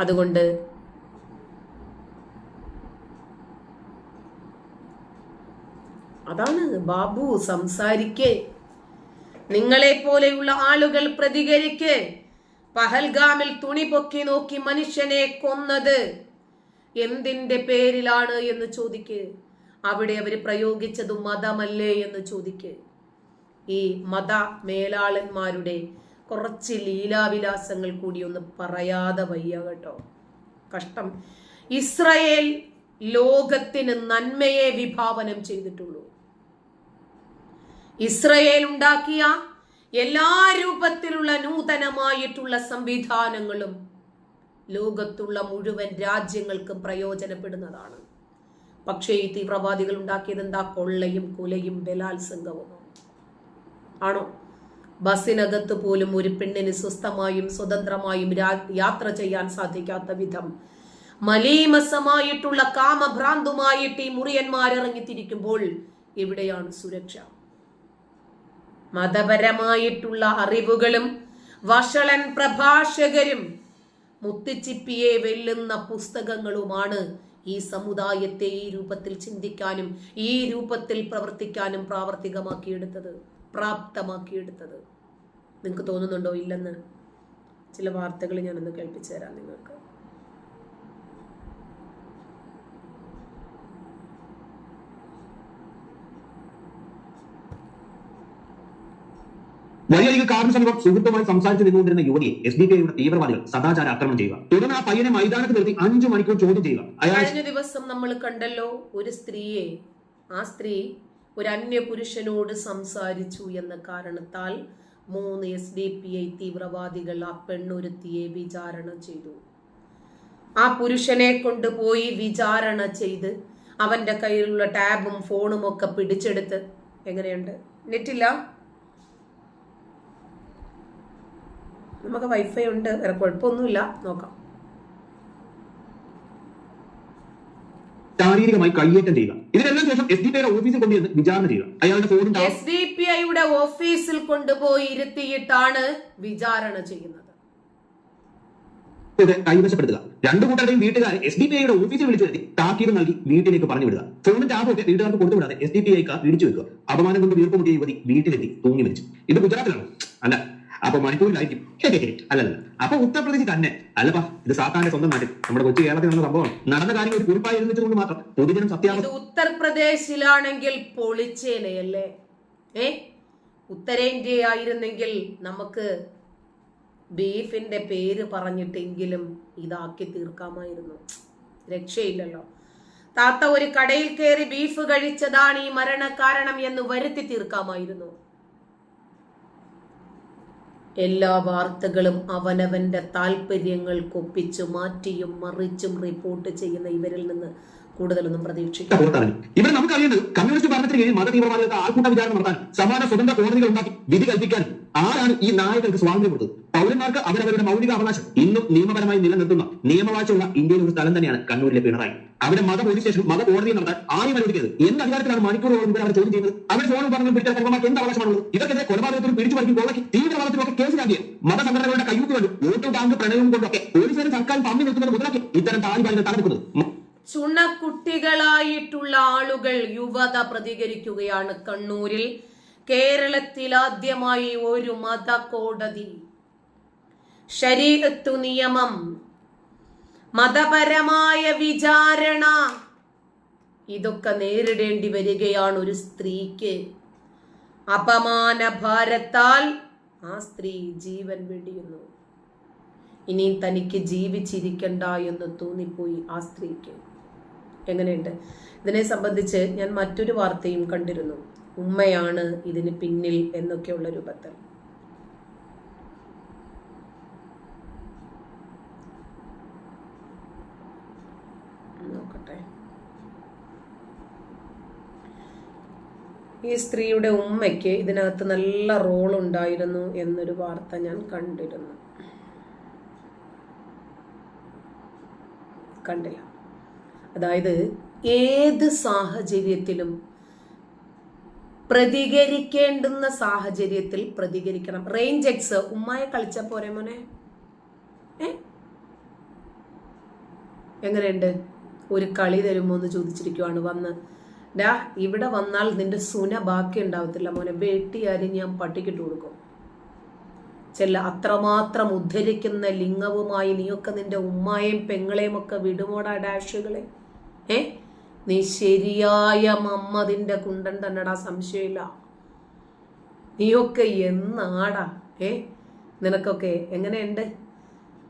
അതുകൊണ്ട് അതാണ് ബാബു സംസാരിക്കേ. നിങ്ങളെ പോലെയുള്ള ആളുകൾ പ്രതികരിക്കേ. പഹൽഗാമിൽ തുണി പൊക്കി നോക്കി മനുഷ്യനെ കൊന്നത്. എന്തിന്റെ പേരിലാണ് എന്ന് ചോദിക്ക്. അവിടെ അവർ പ്രയോഗിച്ചത് മതമല്ലേ എന്ന് ചോദിക്ക്. ഈ മത മേലാളന്മാരുടെ കുറച്ച് ലീലാവിലാസങ്ങൾ കൂടി ഒന്ന് പറയാതെ വയ്യ കേട്ടോ. കഷ്ടം. ഇസ്രയേൽ ലോകത്തിന് നന്മയെ വിഭാവനം ചെയ്തിട്ടുള്ളൂ. ഇസ്രയേൽ ഉണ്ടാക്കിയ എല്ലാ രൂപത്തിലുള്ള നൂതനമായിട്ടുള്ള സംവിധാനങ്ങളും ലോകത്തുള്ള മുഴുവൻ രാജ്യങ്ങൾക്ക് പ്രയോജനപ്പെടുന്നതാണ്. പക്ഷേ ഈ തീവ്രവാദികൾ ഉണ്ടാക്കിയത് എന്താ? കൊള്ളയും കൊലയും ബലാത്സംഗവും. ആണോ? ബസ്സിനകത്ത് പോലും ഒരു പെണ്ണിന് സ്വസ്ഥമായും സ്വതന്ത്രമായും യാത്ര ചെയ്യാൻ സാധിക്കാത്ത വിധം. മലീമസമായിട്ടുള്ള കാമഭ്രാന്തുമായിട്ട് ഈ മുറിയന്മാരിറങ്ങിത്തിരിക്കുമ്പോൾ എവിടെയാണ് സുരക്ഷ? മതപരമായിട്ടുള്ള അറിവുകളും വഷളൻ പ്രഭാഷകരും മുത്തിച്ചിപ്പിയെ വെല്ലുന്ന പുസ്തകങ്ങളുമാണ് ഈ സമുദായത്തെ ഈ രൂപത്തിൽ ചിന്തിക്കാനും ഈ രൂപത്തിൽ പ്രവർത്തിക്കാനും പ്രാവർത്തികമാക്കിയെടുത്തത്. പ്രാപ്തമാക്കിയെടുത്തത്. നിങ്ങൾക്ക് തോന്നുന്നുണ്ടോ? ഇല്ലെന്ന്. ചില വാർത്തകൾ ഞാനൊന്ന് കേൾപ്പിച്ചു തരാം നിങ്ങൾക്ക്. വലിയ കാറിന് സമീപം സുഹൃത്തുമായി സംസാരിച്ചു നിന്നുകൊണ്ടിരുന്ന യുവതിയെ എസ് ഡി പി ഐയുടെ തീവ്രവാദികൾ സദാചാര ആക്രമണം ചെയ്യുക. തുടർന്ന് ആ പയ്യനെ മൈതാനത്ത് നിർത്തി അഞ്ചു മണിക്കൂർ ചോദ്യം ചെയ്യുക. കഴിഞ്ഞ ദിവസം നമ്മൾ കണ്ടല്ലോ ഒരു സ്ത്രീയെ ആ സ്ത്രീ ഒരു അന്യപുരുഷനോട് സംസാരിച്ചു എന്ന കാരണത്താൽ മൂന്ന് എസ് ഡി പി ഐ തീവ്രവാദികൾ ആ പെണ്ണൊരുത്തിയെ വിചാരണ ചെയ്തു. ആ പുരുഷനെ കൊണ്ടുപോയി വിചാരണ ചെയ്ത് അവന്റെ കയ്യിലുള്ള ടാബും ഫോണും ഒക്കെ പിടിച്ചെടുത്ത്. എങ്ങനെയുണ്ട്? നെറ്റില്ല? നമുക്ക് വൈഫൈ ഉണ്ട്. വേറെ കുഴപ്പമൊന്നുമില്ല. നോക്കാം. ശാരീരികമായി കയ്യേറ്റം ചെയ്യുക. ഇതിനെല്ലാം ശേഷം എസ് ഡി പി ഐയുടെ ഓഫീസിൽ കൊണ്ടുവന്ന് വിചാരണ ചെയ്യുക. അയാളുടെ ഫോണും എസ് ഡി പി ഐയുടെ ഓഫീസിൽ കൊണ്ടുപോയി ഇരുത്തിയിട്ടാണ് വിചാരണ ചെയ്യുന്നത്. കൈവശപ്പെടുത്തുക. രണ്ടു കൂട്ടരുടെയും വീട്ടുകാരെ എസ് ഡി പി ഐയുടെ ഓഫീസിൽ വിളിച്ചു വരുത്തി താക്കീത് നൽകി വീട്ടിലേക്ക് പറഞ്ഞു വിടുക ഫോണും ഒക്കെ വീട്ടുകാർക്ക് കൊടുത്തുവിടാതെ എസ് ഡി പി ഐക്കാർ പിടിച്ചു വെക്കുക. അപമാനം കൊണ്ട് വീർപ്പ് മുട്ടിയ യുവതി വീട്ടിലെത്തി തൂങ്ങി മരിച്ചു. ഇത് ഗുജറാത്തിലാണ്. അല്ല അപ്പൊ മണിപ്പൂരിലായിരിക്കും. അല്ലല്ല. അപ്പൊ ഉത്തർപ്രദേശ് തന്നെ. അല്ലപ്പാ ഇത് സാത്താന്റെ സ്വന്തം നാട്ടിൽ. നമ്മുടെ കൊച്ചു കേരളത്തിൽ നടന്ന സംഭവം നടന്ന കാര്യങ്ങൾ ഒരു കുറിപ്പായി ഇരുന്നിട്ടുകൊണ്ട് മാത്രം പൊതുജനം സത്യാവസ്ഥ ഉത്തർപ്രദേശിലാണെങ്കിൽ പൊളിച്ചേനയല്ലേ? ഏ? ഉത്തരേന്ത്യയായിരുന്നെങ്കിൽ നമുക്ക് ബീഫിന്റെ പേര് പറഞ്ഞിട്ടെങ്കിലും ഇതാക്കി തീർക്കാമായിരുന്നു. രക്ഷയില്ലല്ലോ. താത്ത ഒരു കടയിൽ കയറി ബീഫ് കഴിച്ചതാണ് ഈ മരണകാരണം എന്ന് വരുത്തി തീർക്കാമായിരുന്നു. എല്ലാ വാർത്തകളും അവനവന്റെ താല്പര്യങ്ങൾ കൊപ്പിച്ചു മാറ്റിയും മറിച്ചും റിപ്പോർട്ട് ചെയ്യുന്ന ഇവരിൽ നിന്ന് കൂടുതലൊന്നും പ്രതീക്ഷിക്കാം. ഇവർ ഇവിടെ നമുക്ക് അറിയേണ്ടത് കമ്മ്യൂണിസ്റ്റ് ഭരണത്തിന് കീഴിൽ മത തീവ്രവാദികൾക്ക് ആൾക്കൂട്ട വിചാരണ നടത്താൻ സമാന സ്വതന്ത്ര കോടതികൾ ഉണ്ടാക്കി വിധി കൽപ്പിക്കാൻ ആരാണ് ഈ നായകർക്ക് സ്വാതന്ത്ര്യം കൊടുത്തത്? പൗരന്മാർക്ക് അവരവരുടെ മൗലിക അവകാശം ഇന്നും നിയമപരമായി നിലനിർത്തുന്ന നിയമവാഴ്ചയുള്ള ഇന്ത്യയിലെ ഒരു സ്ഥലം തന്നെയാണ് കണ്ണൂരിലെ പിണറായി. അവിടെ മത പോലീസ് സ്റ്റേഷൻ മത കോടതി നടത്താൻ ആരും അനുവദിക്കരുത്. എന്ത് അധികാരത്തിലാണ് മണിക്കൂറുകൾ മുമ്പ് അവർ ചോദ്യം ചെയ്യുന്നത്? അവർ ഫോൺ പറഞ്ഞു പിടിച്ച സർവമാർക്ക് എന്ത് അവകാശമാണുള്ളത്? ഇവർക്കെതിരെ കൊലപാതകത്തിനും പിടിച്ചു പറിക്കും കൊള്ളയ്ക്ക് തീവ്രവാദത്തിനും ഒക്കെ മത മതസംഘടനകളുടെ കയ്യൂക്ക് വേണ്ടി വോട്ട് ബാങ്ക് പ്രണയവും കൊണ്ടൊക്കെ പോലീസുകാരും സർക്കാരും പമ്മി നിൽക്കുന്നത് മുതലാക്കി ഇത്തരം താലിബാനിനെ തടവിക്കുന്നത് ചുണക്കുട്ടികളായിട്ടുള്ള ആളുകൾ യുവത പ്രതികരിക്കുകയാണ് കണ്ണൂരിൽ. കേരളത്തിൽ ആദ്യമായി ഒരു മത കോടതി ശരീരത്തു നിയമം മതപരമായ വിചാരണ. ഇതൊക്കെ നേരിടേണ്ടി വരികയാണ് ഒരു സ്ത്രീക്ക്. അപമാന ഭാരത്താൽ ആ സ്ത്രീ ജീവൻ വെടിയുന്നു. ഇനിയും തനിക്ക് ജീവിച്ചിരിക്കണ്ട എന്ന് തോന്നിപ്പോയി ആ സ്ത്രീക്ക്. എങ്ങനെയുണ്ട്? ഇതിനെ സംബന്ധിച്ച് ഞാൻ മറ്റൊരു വാർത്തയും കണ്ടിരുന്നു. ഉമ്മയാണ് ഇതിന് പിന്നിൽ എന്നൊക്കെയുള്ള രൂപത്തിൽ ഈ സ്ത്രീയുടെ ഉമ്മയ്ക്ക് ഇതിനകത്ത് നല്ല റോൾ ഉണ്ടായിരുന്നു എന്നൊരു വാർത്ത ഞാൻ കണ്ടിരുന്നു. കണ്ടില്ല. അതായത് ഏത് സാഹചര്യത്തിലും പ്രതികരിക്കേണ്ടുന്ന സാഹചര്യത്തിൽ പ്രതികരിക്കണം. റേഞ്ച് എക്സ് ഉമ്മായ കളിച്ച പോരെ മോനെ? എങ്ങനെയുണ്ട്? ഒരു കളി തരുമോ എന്ന് ചോദിച്ചിരിക്കുവാണ് വന്ന്. ഡാ ഇവിടെ വന്നാൽ നിന്റെ സുന ബാക്കി ഉണ്ടാവത്തില്ല മോനെ. വെട്ടിയാരി ഞാൻ പട്ടിക്കിട്ട് കൊടുക്കും. ചെല്ല അത്രമാത്രം ഉദ്ധരിക്കുന്ന ലിംഗവുമായി നീയൊക്കെ നിന്റെ ഉമ്മായും പെങ്ങളെയും ഒക്കെ വിടുമോടാ ഡാഷുകളെ? ഏ? നീ ശരിയായ മമ്മതിന്റെ കുണ്ടൻ തന്നെടാ സംശയമില്ല. നീയൊക്കെ എന്നാടാ? ഏ? നിനക്കൊക്കെ എങ്ങനെയുണ്ട്?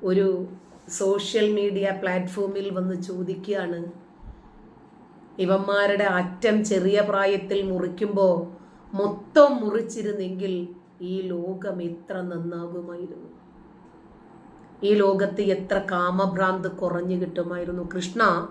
ഒരു സോഷ്യൽ മീഡിയ പ്ലാറ്റ്ഫോമിൽ വന്ന് ചോദിക്കുകയാണ്. ഇവന്മാരുടെ അറ്റം ചെറിയ പ്രായത്തിൽ മുറിക്കുമ്പോൾ മൊത്തം മുറിച്ചിരുന്നെങ്കിൽ ഈ ലോകം എത്ര നന്നാകുമായിരുന്നു. ഈ ലോകത്ത് എത്ര കാമഭ്രാന്ത് കുറഞ്ഞു കിട്ടുമായിരുന്നു. കൃഷ്ണ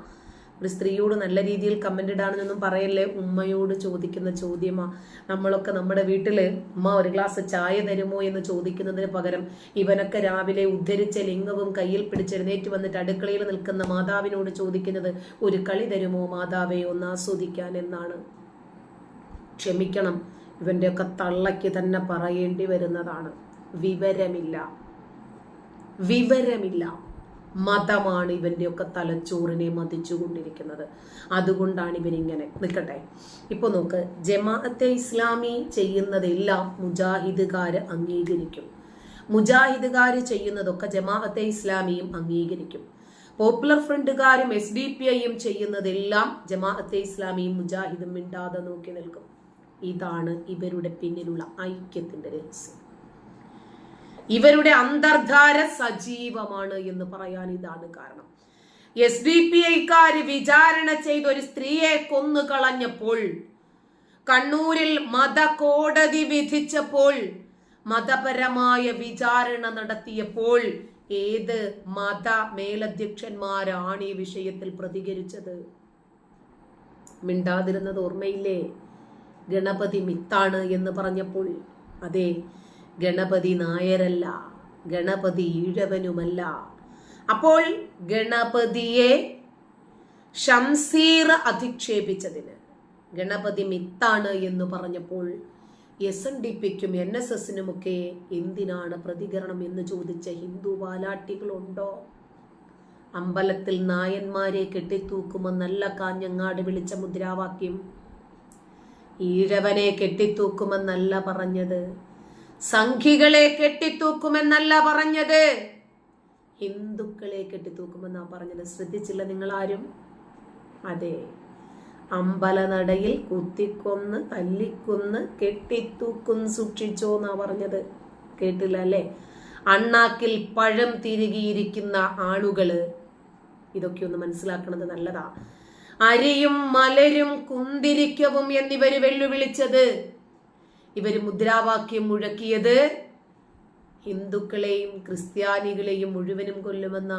ഒരു സ്ത്രീയോട് നല്ല രീതിയിൽ കമന്റ് ഇടാണെന്നൊന്നും പറയല്ലേ? ഉമ്മയോട് ചോദിക്കുന്ന ചോദ്യമാ. നമ്മളൊക്കെ നമ്മുടെ വീട്ടിൽ ഉമ്മ ഒരു ഗ്ലാസ് ചായ തരുമോ എന്ന് ചോദിക്കുന്നതിന് പകരം ഇവനൊക്കെ രാവിലെ ഉദ്ധരിച്ച ലിംഗവും കയ്യിൽ പിടിച്ചെഴുന്നേറ്റ് വന്നിട്ട് അടുക്കളയിൽ നിൽക്കുന്ന മാതാവിനോട് ചോദിക്കുന്നത് ഒരു കളി തരുമോ മാതാവെ? ഒന്ന് ആസ്വദിക്കാൻ എന്നാണ്. ക്ഷമിക്കണം. ഇവന്റെയൊക്കെ തള്ളയ്ക്ക് തന്നെ പറയേണ്ടി വരുന്നതാണ്. വിവരമില്ല. വിവരമില്ല. മതമാണ് ഇവന്റെയൊക്കെ തലച്ചോറിനെ മതിച്ചുകൊണ്ടിരിക്കുന്നത്. അതുകൊണ്ടാണ് ഇവനിങ്ങനെ നിൽക്കട്ടെ. ഇപ്പൊ നോക്ക് ജമാഅത്തെ ഇസ്ലാമി ചെയ്യുന്നതെല്ലാം മുജാഹിദുകാര് അംഗീകരിക്കും. മുജാഹിദുകാര് ചെയ്യുന്നതൊക്കെ ജമാഅത്തെ ഇസ്ലാമിയും അംഗീകരിക്കും. പോപ്പുലർ ഫ്രണ്ടുകാരും എസ് ഡി പി ഐയും ചെയ്യുന്നതെല്ലാം ജമാഅത്തെ ഇസ്ലാമിയും മുജാഹിദും മിണ്ടാതെ നോക്കി നിൽക്കും. ഇതാണ് ഇവരുടെ പിന്നിലുള്ള ഐക്യത്തിന്റെ രഹസ്യം. ഇവരുടെ അന്തർധാര സജീവമാണ് എന്ന് പറയാൻ ഇതാണ് കാരണം. എസ് ഡി പി ഐക്കാര് വിചാരണ ചെയ്ത ഒരു സ്ത്രീയെ കൊന്നു കളഞ്ഞപ്പോൾ കണ്ണൂരിൽ മത കോടതി വിധിച്ചപ്പോൾ മതപരമായ വിചാരണ നടത്തിയപ്പോൾ ഏത് മത മേലധ്യക്ഷന്മാരാണ് ഈ വിഷയത്തിൽ പ്രതികരിച്ചത്? മിണ്ടാതിരുന്നത് ഓർമ്മയില്ലേ? ഗണപതി മിത്താണ് എന്ന് പറഞ്ഞപ്പോൾ. അതെ ഗണപതി നായരല്ല ഗണപതി ഈഴവനുമല്ല. അപ്പോൾ ഗണപതിയെ ഷംസീർ അധിക്ഷേപിച്ചതിന് ഗണപതി മിത്താണ് എന്ന് പറഞ്ഞപ്പോൾ എസ് എൻ ഡി പിക്കും എൻ എസ് എസിനുമൊക്കെ എന്തിനാണ് പ്രതികരണം എന്ന് ചോദിച്ച ഹിന്ദു വാലാട്ടികളുണ്ടോ? അമ്പലത്തിൽ നായന്മാരെ കെട്ടിത്തൂക്കുമെന്നല്ല കാഞ്ഞങ്ങാട് വിളിച്ച മുദ്രാവാക്യം. ഈഴവനെ കെട്ടിത്തൂക്കുമെന്നല്ല പറഞ്ഞത്. സംഘികളെ കെട്ടിത്തൂക്കുമെന്നല്ല പറഞ്ഞത്. ഹിന്ദുക്കളെ കെട്ടിത്തൂക്കുമെന്നാ പറഞ്ഞത്. ശ്രദ്ധിച്ചില്ല നിങ്ങൾ ആരും അതെ. അമ്പലനടയിൽ കുത്തിക്കൊന്ന് തല്ലിക്കൊന്ന് കെട്ടിത്തൂക്കും സൂക്ഷിച്ചോ എന്നാ പറഞ്ഞത്. കേട്ടില്ല അല്ലേ? അണ്ണാക്കിൽ പഴം തിരുകിയിരിക്കുന്ന ആളുകൾ. ഇതൊക്കെ ഒന്ന് മനസ്സിലാക്കുന്നത് നല്ലതാ. അരിയും മലരും കുന്തിരിക്കവും എന്നിവര് വെല്ലുവിളിച്ചത്. ഇവർ മുദ്രാവാക്യം മുഴക്കിയത് ഹിന്ദുക്കളെയും ക്രിസ്ത്യാനികളെയും മുഴുവനും കൊല്ലുമെന്ന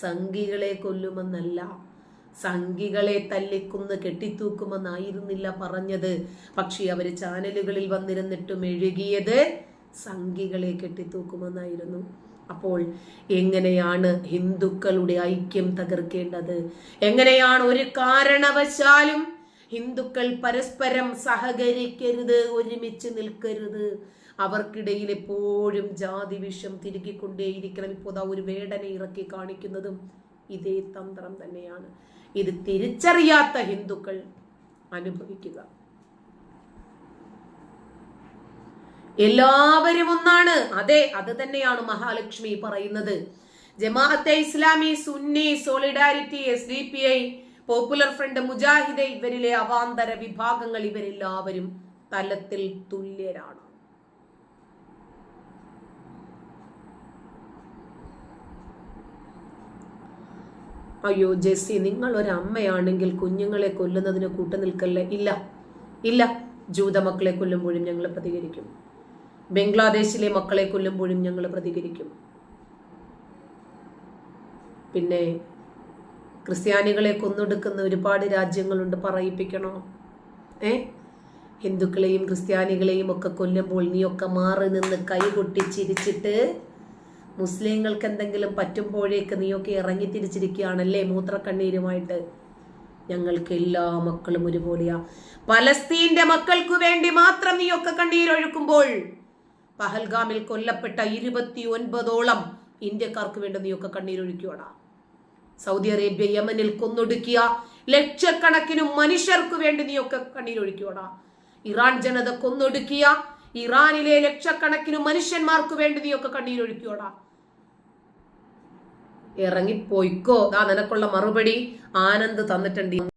സംഘികളെ കൊല്ലുമെന്നല്ല. സംഘികളെ തല്ലിക്കുന്ന് കെട്ടിത്തൂക്കുമെന്നായിരുന്നില്ല പറഞ്ഞത്. പക്ഷേ അവർ ചാനലുകളിൽ വന്നിരുന്നിട്ടും എഴുകിയത് സംഘികളെ കെട്ടിത്തൂക്കുമെന്നായിരുന്നു. അപ്പോൾ എങ്ങനെയാണ് ഹിന്ദുക്കളുടെ ഐക്യം തകർക്കേണ്ടത്? എങ്ങനെയാണ് ഒരു കാരണവശാലും ഹിന്ദുക്കൾ പരസ്പരം സഹകരിക്കരുത് ഒരുമിച്ച് നിൽക്കരുത്. അവർക്കിടയിൽ എപ്പോഴും ജാതി വിഷം തിരുകിക്കൊണ്ടേയിരിക്കണം. ഇപ്പോൾ ഒരു വേടനെ ഇറക്കി കാണിക്കുന്നതും ഇതേ തന്ത്രം തന്നെയാണ്. ഇത് തിരിച്ചറിയാത്ത ഹിന്ദുക്കൾ അനുഭവിക്കുക. എല്ലാവരും ഒന്നാണ്. അതെ അത് തന്നെയാണ് മഹാലക്ഷ്മി പറയുന്നത്. Jamaate Islami Sunni Solidarity S D P I Popular Front Mujahid ഇവരിലെ അവാന്തര വിഭാഗങ്ങൾ ഇവരെല്ലാവരും തലത്തിൽ തുല്യരാണ്. അയ്യോ ജെസ്സി നിങ്ങൾ ഒരു അമ്മയാണെങ്കിൽ കുഞ്ഞുങ്ങളെ കൊല്ലുന്നതിന് കൂട്ടു നിൽക്കല്ലേ ഇല്ല ഇല്ല. ജൂത മക്കളെ കൊല്ലുമ്പോഴും ഞങ്ങൾ പ്രതികരിക്കും. ബംഗ്ലാദേശിലെ മക്കളെ കൊല്ലുമ്പോഴും ഞങ്ങൾ പ്രതികരിക്കും. പിന്നെ ക്രിസ്ത്യാനികളെ കൊന്നൊടുക്കുന്ന ഒരുപാട് രാജ്യങ്ങളുണ്ട് പറയിപ്പിക്കണോ? ഏ? ഹിന്ദുക്കളെയും ക്രിസ്ത്യാനികളെയും ഒക്കെ കൊല്ലുമ്പോൾ നീയൊക്കെ മാറി നിന്ന് കൈകൊട്ടി ചിരിച്ചിട്ട് മുസ്ലിങ്ങൾക്ക് എന്തെങ്കിലും പറ്റുമ്പോഴേക്ക് നീയൊക്കെ ഇറങ്ങി തിരിച്ചിരിക്കുകയാണല്ലേ മൂത്രക്കണ്ണീരുമായിട്ട്? ഞങ്ങൾക്ക് എല്ലാ മക്കളും ഒരുപോലെയാ. പലസ്തീന്റെ മക്കൾക്കു വേണ്ടി മാത്രം നീയൊക്കെ കണ്ണീരൊഴുക്കുമ്പോൾ പഹൽഗാമിൽ കൊല്ലപ്പെട്ട ഇരുപത്തി ഒൻപതോളം ഇന്ത്യക്കാർക്ക് വേണ്ടി നീയൊക്കെ കണ്ണീരൊഴുക്കിയോടാ സൗദി അറേബ്യ യമനിൽ കൊന്നൊടുക്കിയ ലക്ഷക്കണക്കിന് മനുഷ്യർക്ക് വേണ്ടി നീയൊക്കെ കണ്ണീരൊഴുക്കിയോടാ ഇറാൻ ജനത കൊന്നൊടുക്കിയ ഇറാനിലെ ലക്ഷക്കണക്കിന് മനുഷ്യന്മാർക്ക് വേണ്ടി നീയൊക്കെ കണ്ണീരൊഴുക്കിയോടാ ഇറങ്ങിപ്പോയിക്കോ. ദാ നിനക്കുള്ള മറുപടി ആനന്ദ് തന്നിട്ടുണ്ട്.